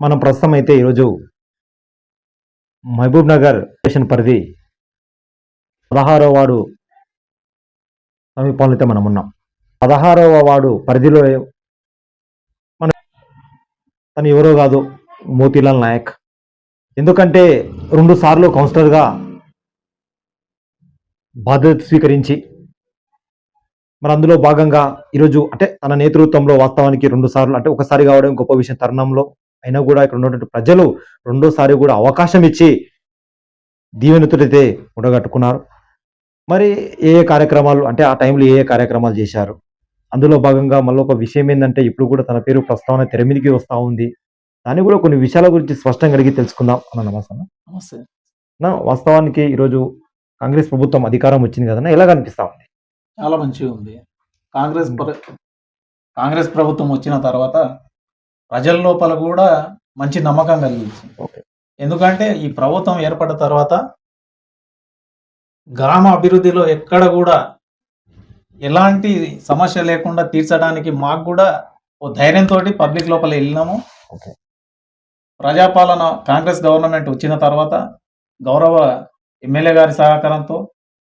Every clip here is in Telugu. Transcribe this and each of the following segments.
మనం ప్రస్తుతం అయితే ఈరోజు మహబూబ్ నగర్ స్టేషన్ పరిధి పదహారవ వార్డు సమీపంలో అయితే మనం ఉన్నాం. పదహారవ వార్డు పరిధిలో మన తను ఎవరో కాదు మోతీలాల్ నాయక్. ఎందుకంటే రెండు సార్లు కౌన్సిలర్గా బాధ్యత స్వీకరించి మరి అందులో భాగంగా ఈరోజు అంటే తన నేతృత్వంలో వాస్తవానికి రెండు సార్లు అంటే ఒకసారి కావడం గొప్ప విషయం తరుణంలో. అయినా కూడా ఇక్కడ ఉన్నటువంటి ప్రజలు రెండోసారి కూడా అవకాశం ఇచ్చి దీవెనతోటైతే ఉండగట్టుకున్నారు మరి ఏ ఏ కార్యక్రమాలు అంటే ఆ టైంలో ఏ ఏ కార్యక్రమాలు చేశారు? అందులో భాగంగా మళ్ళీ ఒక విషయం ఏంటంటే ఇప్పుడు కూడా తన పేరు ప్రస్తావన తెర మీదకి వస్తూ ఉంది. దాన్ని కూడా కొన్ని విషయాల గురించి స్పష్టంగా అడిగి తెలుసుకుందాం. అన్న నమస్తే. నమస్తే. నా వాస్తవానికి ఈరోజు కాంగ్రెస్ ప్రభుత్వం అధికారం వచ్చింది కదన్నా? ఎలా కనిపిస్తా ఉంది? చాలా మంచిగా ఉంది. కాంగ్రెస్ కాంగ్రెస్ ప్రభుత్వం వచ్చిన తర్వాత ప్రజల లోపల కూడా మంచి నమ్మకం కలిగించింది ఓకే. ఎందుకంటే ఈ ప్రభుత్వం ఏర్పడిన తర్వాత గ్రామ అభివృద్ధిలో ఎక్కడ కూడా ఎలాంటి సమస్య లేకుండా తీర్చడానికి మాకు కూడా ఓ ధైర్యంతో పబ్లిక్ లోపల వెళ్ళినాము ఓకే. ప్రజాపాలన కాంగ్రెస్ గవర్నమెంట్ వచ్చిన తర్వాత గౌరవ ఎమ్మెల్యే గారి సహకారంతో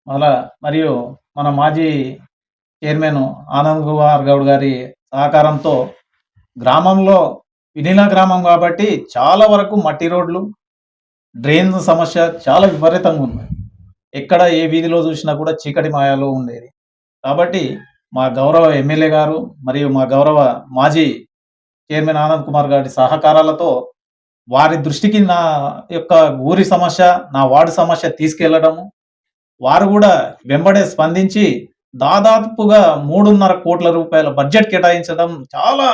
మళ్ళా మరియు మన మాజీ చైర్మన్ ఆనంద్ కుమార్ గౌడ్ గారి సహకారంతో గ్రామంలో వినిలా గ్రామం కాబట్టి చాలా వరకు మట్టి రోడ్లు డ్రైన్ సమస్య చాలా విపరీతంగా ఉన్నాయి ఎక్కడ ఏ వీధిలో చూసినా కూడా చీకటి మాయాలు ఉండేది. కాబట్టి మా గౌరవ ఎమ్మెల్యే గారు మరియు మా గౌరవ మాజీ చైర్మన్ ఆనంద్ కుమార్ గారి సహకారాలతో వారి దృష్టికి నా యొక్క ఊరి సమస్య నా వార్డు సమస్య తీసుకెళ్ళడము. వారు కూడా వెంబడే స్పందించి దాదాపుగా మూడున్నర కోట్ల రూపాయల బడ్జెట్ కేటాయించడం చాలా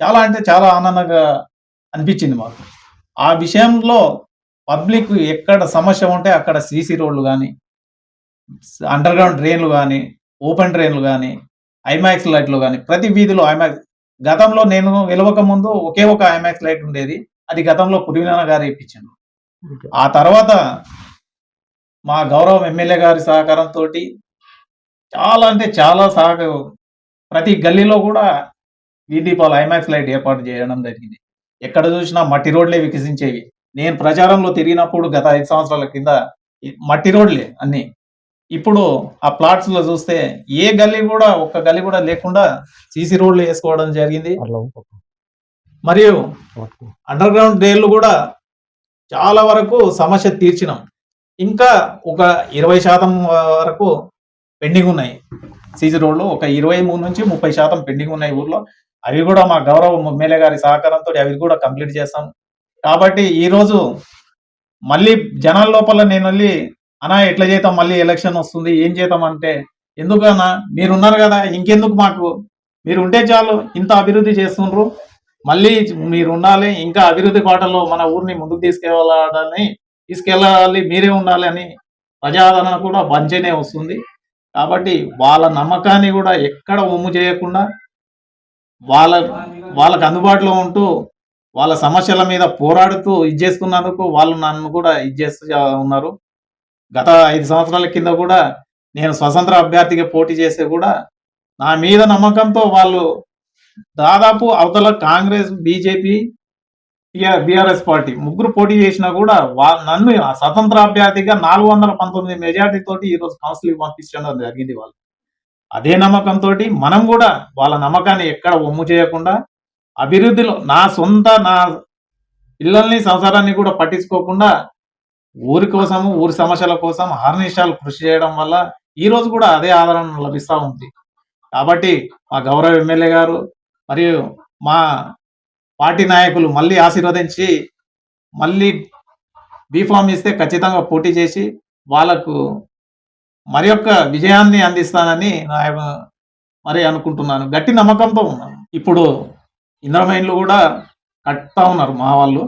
చాలా అంటే చాలా ఆనందంగా అనిపించింది మాకు. ఆ విషయంలో పబ్లిక్ ఎక్కడ సమస్య ఉంటే అక్కడ సీసీ రోడ్లు కానీ అండర్ గ్రౌండ్ డ్రైన్లు కానీ ఓపెన్ డ్రైన్లు కానీ ఐమాక్స్ లైట్లు కానీ ప్రతి వీధిలో ఐమాక్స్ గతంలో నేను గెలవక ముందు ఒకే ఒక ఐమాక్స్ లైట్ ఉండేది. అది గతంలో పురివినాన గారు ఇప్పించాను ఆ తర్వాత మా గౌరవ ఎమ్మెల్యే గారి సహకారంతో చాలా అంటే చాలా సహక ప్రతి గల్లీలో కూడా వీధి దీపాలు ఐమాక్స్ లైట్ ఏర్పాటు చేయడం జరిగింది. ఎక్కడ చూసినా మట్టి రోడ్లే వికసించేవి. నేను ప్రచారంలో తిరిగినప్పుడు గత ఐదు సంవత్సరాల కింద మట్టి రోడ్లే అన్ని. ఇప్పుడు ఆ ప్లాట్స్లో చూస్తే ఏ గల్లీ కూడా ఒక్క గల్లీ కూడా లేకుండా సీసీ రోడ్లు వేసుకోవడం జరిగింది. మరియు. అండర్ గ్రౌండ్ డ్రైన్లు కూడా చాలా వరకు సమస్య తీర్చినాం. ఇంకా ఒక ఇరవై శాతం వరకు పెండింగ్ ఉన్నాయి. సీసీ రోడ్లు ఒక ఇరవై మూడు నుంచి ముప్పై శాతం పెండింగ్ ఉన్నాయి ఊర్లో. అవి కూడా మా గౌరవ ఎమ్మెల్యే గారి సహకారంతో అవి కూడా కంప్లీట్ చేస్తాం. కాబట్టి ఈ రోజు మళ్ళీ జనాల లోపల నేను వెళ్ళి అనా ఎట్లా చేద్దాం? మళ్ళీ ఎలక్షన్ వస్తుంది. ఏం చేద్దాం? అంటే ఎందుకన్నా మీరు ఉన్నారు కదా ఇంకెందుకు మాకు? మీరు ఉంటే చాలు. ఇంత అభివృద్ధి చేస్తుండ్రు. మళ్ళీ మీరు ఉండాలి ఇంకా అభివృద్ధి బాటలో మన ఊరిని ముందుకు తీసుకెళ్ళాలని తీసుకెళ్ళాలి. మీరే ఉండాలి అని ప్రజాదరణ కూడా మంచిగానే వస్తుంది. కాబట్టి వాళ్ళ నమ్మకాన్ని కూడా ఎక్కడ ఒమ్ము చేయకుండా వాళ్ళ వాళ్ళకి అందుబాటులో ఉంటూ వాళ్ళ సమస్యల మీద పోరాడుతూ ఇచ్చేస్తున్నందుకు వాళ్ళు నన్ను కూడా ఇది ఉన్నారు. గత ఐదు సంవత్సరాల కింద కూడా నేను స్వతంత్ర అభ్యర్థిగా పోటీ చేస్తే కూడా నా మీద నమ్మకంతో వాళ్ళు దాదాపు అవతల కాంగ్రెస్ బీజేపీ బీఆర్ఎస్ పార్టీ ముగ్గురు పోటీ చేసినా కూడా వా- నన్ను స్వతంత్ర అభ్యర్థిగా నాలుగు వందల పంతొమ్మిది మెజార్టీ తోటి ఈ రోజు పంపించడం జరిగింది వాళ్ళు. అదే నమ్మకంతో మనం కూడా వాళ్ళ నమ్మకాన్ని ఎక్కడ ఒమ్ము చేయకుండా అభివృద్ధిలో నా సొంత నా పిల్లల్ని సంసారాన్ని కూడా పట్టించుకోకుండా ఊరి కోసము ఊరి సమస్యల కోసం హర్నిషాలు కృషి చేయడం వల్ల ఈ రోజు కూడా అదే ఆదరణ లభిస్తూ ఉంది. కాబట్టి మా గౌరవ ఎమ్మెల్యే గారు మరియు మా పార్టీ నాయకులు మళ్ళీ ఆశీర్వదించి మళ్ళీ బీఫామ్ ఇస్తే ఖచ్చితంగా పోటీ చేసి వాళ్ళకు మరి యొక్క విజయాన్ని అందిస్తానని నా మరి అనుకుంటున్నాను. గట్టి నమ్మకంతో ఉన్నాను. ఇప్పుడు ఇంద్రమైన్లు కూడా కట్టా ఉన్నారు మా వాళ్ళు.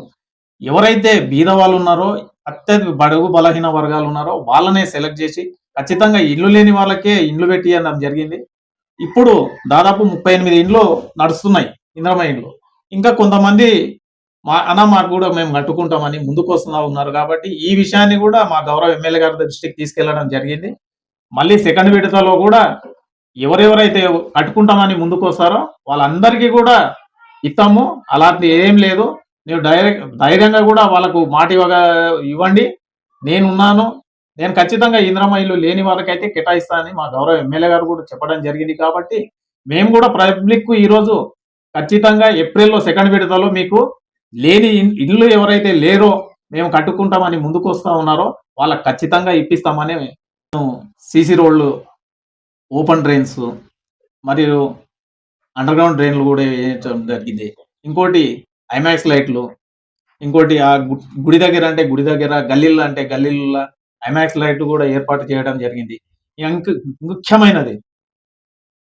ఎవరైతే బీద వాళ్ళు ఉన్నారో అత్యధిక బడుగు బలహీన వర్గాలు ఉన్నారో వాళ్ళనే సెలెక్ట్ చేసి ఖచ్చితంగా ఇల్లు లేని వాళ్ళకే ఇండ్లు పెట్టియడం జరిగింది. ఇప్పుడు దాదాపు ముప్పై ఎనిమిది ఇండ్లు నడుస్తున్నాయి ఇంద్రమ ఇండ్లు ఇంకా కొంతమంది మా అన్న మాకు కూడా మేము కట్టుకుంటామని ముందుకు వస్తున్నా ఉన్నారు కాబట్టి ఈ విషయాన్ని కూడా మా గౌరవ ఎమ్మెల్యే గారి దృష్టికి తీసుకెళ్ళడం జరిగింది. మళ్ళీ సెకండ్ విడతలో కూడా ఎవరెవరైతే కట్టుకుంటామని ముందుకు వస్తారో వాళ్ళందరికీ కూడా ఇస్తాము. అలాంటి ఏం లేదు. ನೀವು డైరెక్ట్ ధైర్యంగా కూడా వాళ్ళకు మాట ఇవ్వగా ఇవ్వండి. నేనున్నాను. నేను ఖచ్చితంగా ఇంద్రమ్మ ఇల్లు లేని వాళ్ళకైతే కేటాయిస్తానని మా గౌరవ ఎమ్మెల్యే గారు కూడా చెప్పడం జరిగింది కాబట్టి మేము కూడా పబ్లిక్ ఈరోజు ఖచ్చితంగా ఏప్రిల్లో సెకండ్ విడతలో మీకు లేని ఇల్లు ఎవరైతే లేరో మేము కట్టుకుంటామని ముందుకు వస్తా ఉన్నారో వాళ్ళకి ఖచ్చితంగా ఇప్పిస్తామని సీసీ రోడ్లు ఓపెన్ డ్రైన్స్ మరియు అండర్ గ్రౌండ్ డ్రైన్లు కూడా వేయటం జరిగింది. ఇంకోటి ఐమాక్స్ లైట్లు ఇంకోటి ఆ గుడి దగ్గర అంటే గుడి దగ్గర గల్లీల్లో అంటే గల్లీల్లో ఐమాక్స్ లైట్లు కూడా ఏర్పాటు చేయడం జరిగింది. ఇంక ముఖ్యమైనది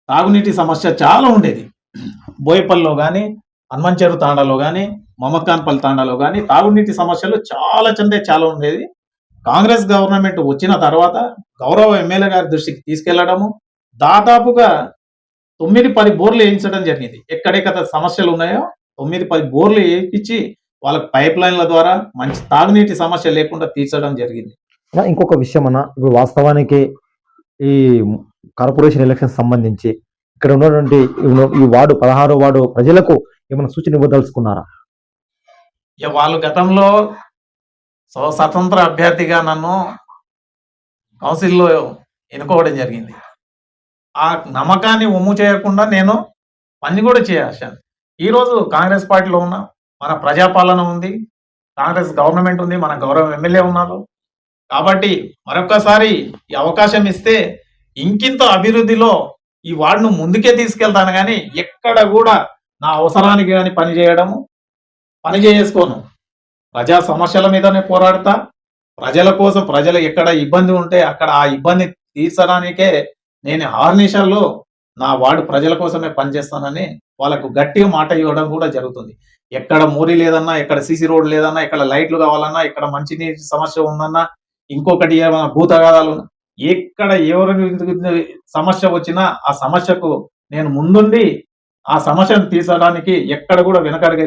తాగునీటి సమస్య చాలా ఉండేది. బోయపల్లిలో కానీ హనుమాన్ తాండాలో కానీ మమకాన్పల్లి తాండాలో కానీ తాగునీటి సమస్యలు చాలా అంటే చాలా ఉండేది. కాంగ్రెస్ గవర్నమెంట్ వచ్చిన తర్వాత గౌరవ ఎమ్మెల్యే గారి దృష్టికి తీసుకెళ్ళడము దాదాపుగా తొమ్మిది పది బోర్లు వేయించడం జరిగింది. ఎక్కడెక్కడ సమస్యలు ఉన్నాయో తొమ్మిది పది బోర్లు వేయించి వాళ్ళకి పైప్ లైన్ల ద్వారా మంచి తాగునీటి సమస్య లేకుండా తీర్చడం జరిగింది. ఇంకొక విషయం అన్న ఇప్పుడు వాస్తవానికి ఈ కార్పొరేషన్ ఎలక్షన్ సంబంధించి ఇక్కడ ఉన్నటువంటి ఈ- వార్డు పదహారో వార్డు ప్రజలకు ఏమైనా సూచన ఇవ్వదలుచుకున్నారా? వాళ్ళు గతంలో సో స్వతంత్ర అభ్యర్థిగా నన్ను కౌన్సిల్లో ఎన్నుకోవడం జరిగింది. ఆ నమ్మకాన్ని ఒమ్ము చేయకుండా నేను పని కూడా చేయాల్సాను ఈరోజు కాంగ్రెస్ పార్టీలో ఉన్న మన ప్రజాపాలన ఉంది కాంగ్రెస్ గవర్నమెంట్ ఉంది మన గౌరవ ఎమ్మెల్యే ఉన్నారు. కాబట్టి మరొకసారి ఈ అవకాశం ఇస్తే ఇంకింత అభివృద్ధిలో ఈ వార్డును ముందుకే తీసుకెళ్తాను కానీ ఎక్కడ కూడా నా అవసరానికి కానీ పనిచేయడము పని చేసుకోను ప్రజా సమస్యల మీదనే పోరాడతా. ప్రజల కోసం ప్రజలు ఎక్కడ ఇబ్బంది ఉంటే అక్కడ ఆ ఇబ్బంది తీర్చడానికే నేను ఆర్నిషాల్లో నా వార్డు ప్రజల కోసమే పనిచేస్తానని వాళ్ళకు గట్టిగా మాట ఇవ్వడం కూడా జరుగుతుంది. ఎక్కడ మోరీ లేదన్నా ఎక్కడ సీసీ రోడ్ లేదన్నా ఎక్కడ లైట్లు కావాలన్నా ఇక్కడ మంచినీటి సమస్య ఉందన్నా ఇంకొకటి ఏమైనా భూతగాదాలు ఎక్కడ ఎవరి సమస్య వచ్చినా ఆ సమస్యకు నేను ముందుండి ఆ సమస్యను తీర్చడానికి ఎక్కడ కూడా వెనకడుగు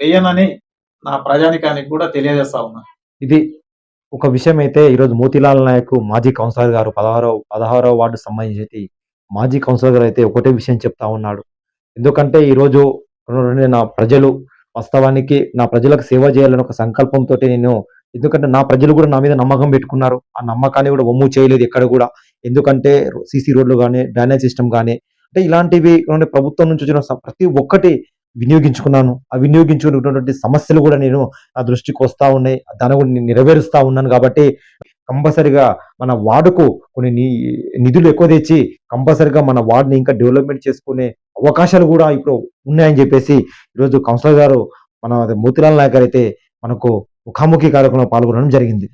వేయనని నా ప్రజానికానికి కూడా తెలియజేస్తా ఉన్నా. ఇది ఒక విషయం అయితే ఈరోజు మోతీలాల్ నాయక్ మాజీ కౌన్సిలర్ గారు పదహారో పదహారో వార్డు సంబంధించి మాజీ కౌన్సిలర్ గారు అయితే ఒకటే విషయం చెప్తా ఉన్నాడు. ఎందుకంటే ఈరోజు నా ప్రజలు వాస్తవానికి నా ప్రజలకు సేవ చేయాలని ఒక సంకల్పంతో నేను ఎందుకంటే నా ప్రజలు కూడా నా మీద నమ్మకం పెట్టుకున్నారు. ఆ నమ్మకాన్ని కూడా ఒమ్ము చేయలేదు ఎక్కడ కూడా. ఎందుకంటే సీసీ రోడ్లు కానీ డ్రైనేజ్ సిస్టమ్ కానీ అంటే ఇలాంటివి ప్రభుత్వం నుంచి వచ్చిన ప్రతి ఒక్కటి వినియోగించుకున్నాను. ఆ వినియోగించుకున్నటువంటి సమస్యలు కూడా నేను నా దృష్టికి వస్తూ ఉన్నాయి. దాన్ని కూడా నేను నెరవేరుస్తూ ఉన్నాను కాబట్టి కంపల్సరిగా మన వార్డుకు కొన్ని ని- నిధులు ఎక్కువ తెచ్చి కంపల్సరిగా మన వార్డుని ఇంకా డెవలప్మెంట్ చేసుకునే అవకాశాలు కూడా ఇప్పుడు ఉన్నాయని చెప్పేసి ఈరోజు కౌన్సిలర్ గారు మన మోతిలాల్ నాయక్ గారు అయితే మనకు ముఖాముఖి కార్యక్రమంలో పాల్గొనడం జరిగింది.